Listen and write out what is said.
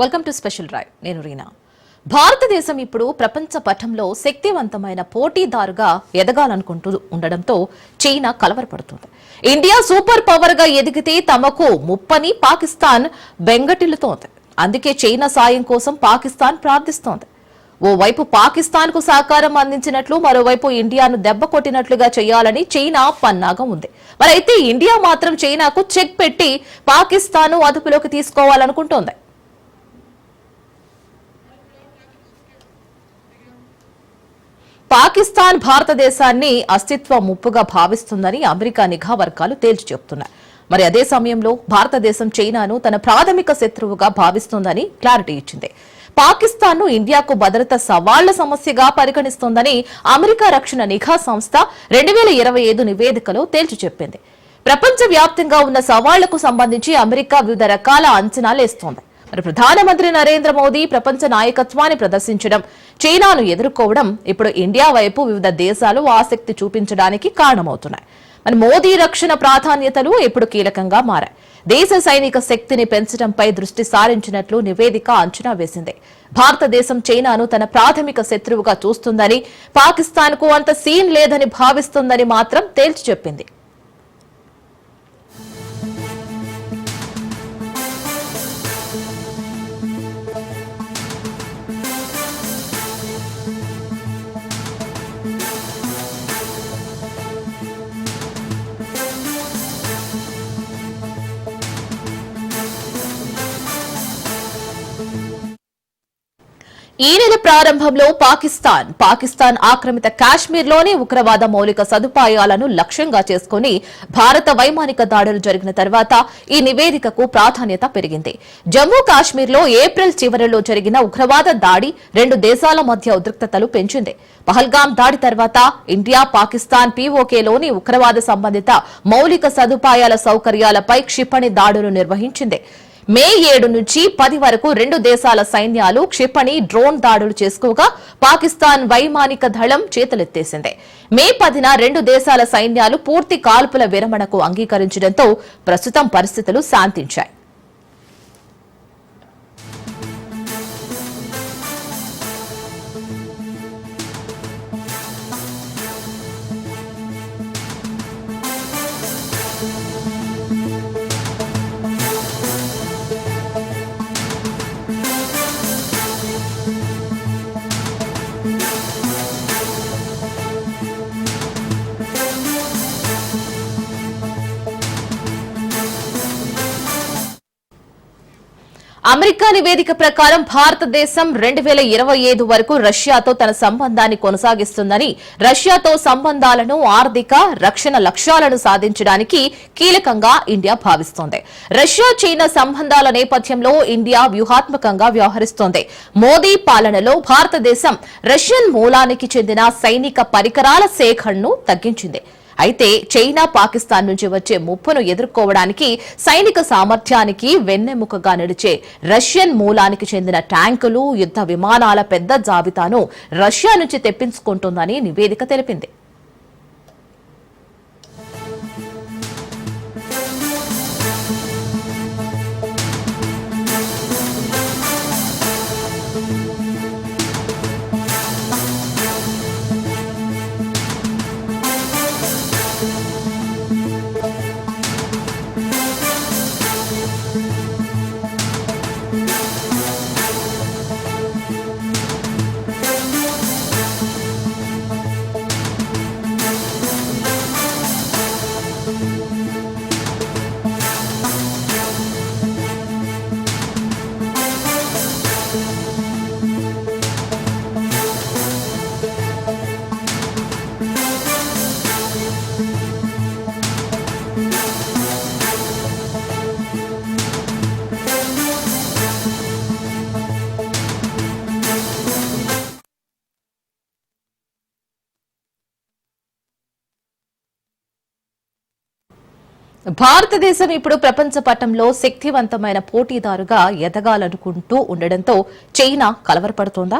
Welcome to special drive. నేను రీనా. భారతదేశం ఇప్పుడు ప్రపంచ పటంలో శక్తివంతమైన పోటీదారుగా ఎదగాలనుకుంటూ ఉండడంతో చైనా కలవరపడుతుంది. ఇండియా సూపర్ పవర్గా ఎదిగితే తమకు ముప్పని పాకిస్తాన్ బెంగటిల్లుతోంది. అందుకే చైనా సాయం కోసం పాకిస్తాన్ ప్రార్థిస్తోంది. ఓవైపు పాకిస్తాన్కు సహకారం అందించినట్లు మరోవైపు ఇండియాను దెబ్బ కొట్టినట్లుగా చేయాలని చైనా పన్నాగా ఉంది. మరైతే ఇండియా మాత్రం చైనాకు చెక్ పెట్టి పాకిస్తాన్ అదుపులోకి తీసుకోవాలనుకుంటోంది. పాకిస్తాన్ భారతదేశాన్ని అస్తిత్వ ముప్పుగా భావిస్తుందని అమెరికా నిఘా వర్గాలు తేల్చి చెబుతున్నాయి. మరి అదే సమయంలో భారతదేశం చైనాను తన ప్రాథమిక శత్రువుగా భావిస్తోందని క్లారిటీ ఇచ్చింది. పాకిస్తాన్ను ఇండియాకు భద్రత సవాళ్ళ సమస్యగా పరిగణిస్తోందని అమెరికా రక్షణ నిఘా సంస్థ రెండు వేల ఇరవై ఐదు నివేదికలో తేల్చి చెప్పింది. ప్రపంచ వ్యాప్తంగా ఉన్న సవాళ్ళకు సంబంధించి అమెరికా వివిధ రకాల అంచనాలేస్తోంది. మరి ప్రధానమంత్రి నరేంద్ర మోదీ ప్రపంచ నాయకత్వాన్ని ప్రదర్శించడం చైనాను ఎదుర్కోవడం ఇప్పుడు ఇండియా వైపు వివిధ దేశాలు ఆసక్తి చూపించడానికి కారణమవుతున్నాయి. మరి మోదీ రక్షణ ప్రాధాన్యతలు ఇప్పుడు కీలకంగా మారాయి. దేశ సైనిక శక్తిని పెంచడంపై దృష్టి సారించినట్లు నివేదిక అంచనా వేసింది. భారతదేశం చైనాను తన ప్రాథమిక శత్రువుగా చూస్తుందని పాకిస్తాన్కు అంత సీన్ లేదని భావిస్తుందని మాత్రం తేల్చి చెప్పింది. ఈ నెల ప్రారంభంలో పాకిస్తాన్ పాకిస్తాన్ ఆక్రమిత కాశ్మీర్లోని ఉగ్రవాద మౌలిక సదుపాయాలను లక్ష్యంగా చేసుకుని భారత వైమానిక దాడులు జరిగిన తర్వాత ఈ నివేదికకు ప్రాధాన్యత పెరిగింది. జమ్మూ కాశ్మీర్లో ఏప్రిల్ చివరిలో జరిగిన ఉగ్రవాద దాడి రెండు దేశాల మధ్య ఉద్రిక్తతలు పెంచింది. పహల్గాం దాడి తర్వాత ఇండియా పాకిస్తాన్ పీఓకేలోని ఉగ్రవాద సంబంధిత మౌలిక సదుపాయాల సౌకర్యాలపై క్షిపణి దాడులు నిర్వహించింది. మే ఏడు నుంచి పది వరకు రెండు దేశాల సైన్యాలు క్షిపణి డ్రోన్ దాడులు చేసుకోగా పాకిస్తాన్ వైమానిక దళం చేతులెత్తేసింది. మే పదిన రెండు దేశాల సైన్యాలు పూర్తి కాల్పుల విరమణకు అంగీకరించడంతో ప్రస్తుతం పరిస్థితులు శాంతించాయి. అమెరికా నివేదిక ప్రకారం భారతదేశం రెండు వేల ఇరవై ఐదు వరకు రష్యాతో తన సంబంధాన్ని కొనసాగిస్తుందని రష్యాతో సంబంధాలను ఆర్థిక రక్షణ లక్ష్యాలను సాధించడానికి కీలకంగా ఇండియా భావిస్తోంది. రష్యా చైనా సంబంధాల నేపథ్యంలో ఇండియా వ్యూహాత్మకంగా వ్యవహరిస్తోంది. మోదీ పాలనలో భారతదేశం రష్యన్ మూలానికి చెందిన సైనిక పరికరాల సేకరణను తగ్గించింది. అయితే చైనా పాకిస్తాన్ నుంచి వచ్చే ముప్పును ఎదుర్కోవడానికి సైనిక సామర్థ్యానికి వెన్నెముకగా నడిచే రష్యన్ మూలానికి చెందిన ట్యాంకులు యుద్ధ విమానాల పెద్ద జాబితాను రష్యా నుంచి తెప్పించుకుంటుందని నివేదిక తెలిపింది. భారతదేశం ఇప్పుడు ప్రపంచ పటంలో శక్తివంతమైన పోటీదారుగా ఎదగాలనుకుంటూ ఉండడంతో చైనా కలవరపడుతోందా?